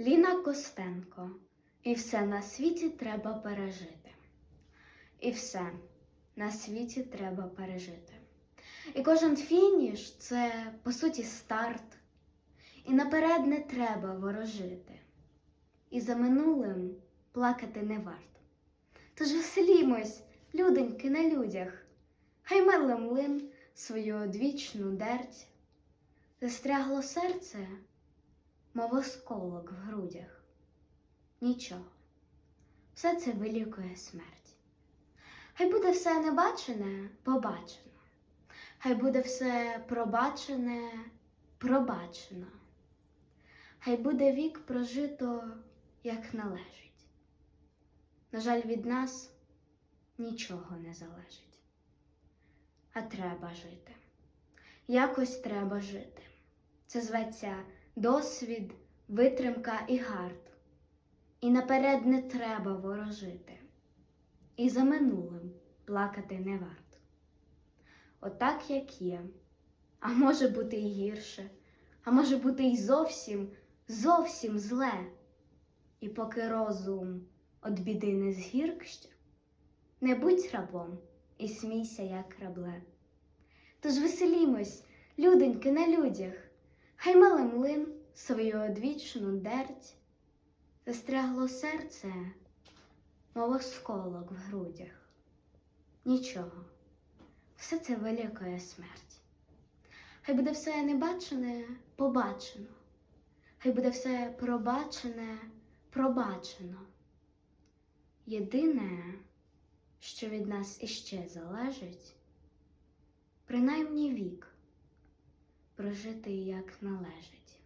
Ліна Костенко. І все на світі треба пережити. І все на світі треба пережити. І кожен фініш це, по суті, старт. І наперед не треба ворожити. І за минулим плакати не варто. Тож веселімось, людоньки на людях, хай мерле млин свою одвічну дерть. Застрягло серце, мов осколок в грудях. Нічого, все це вилікує смерть. Хай буде все небачене побачено, хай буде все пробачене пробачено, хай буде вік прожито, як належить. На жаль, від нас нічого не залежить, а треба жити. Якось треба жити. Це зветься досвід, витримка і гард. І наперед не треба ворожити, і за минулим плакати не варто. Отак, як є, а може бути і гірше, а може бути і зовсім, зовсім зле. І поки розум од біди не згіркще, не будь рабом і смійся, як рабле. Тож веселімось, людоньки на людях, хай мале млин свою одвічну дерть, застрягло серце, мов осколок в грудях. Нічого, все це вилікує смерть. Хай буде все небачене побачено, хай буде все пробачене пробачено. Єдине, що від нас іще залежить, принаймні вік прожити як належить.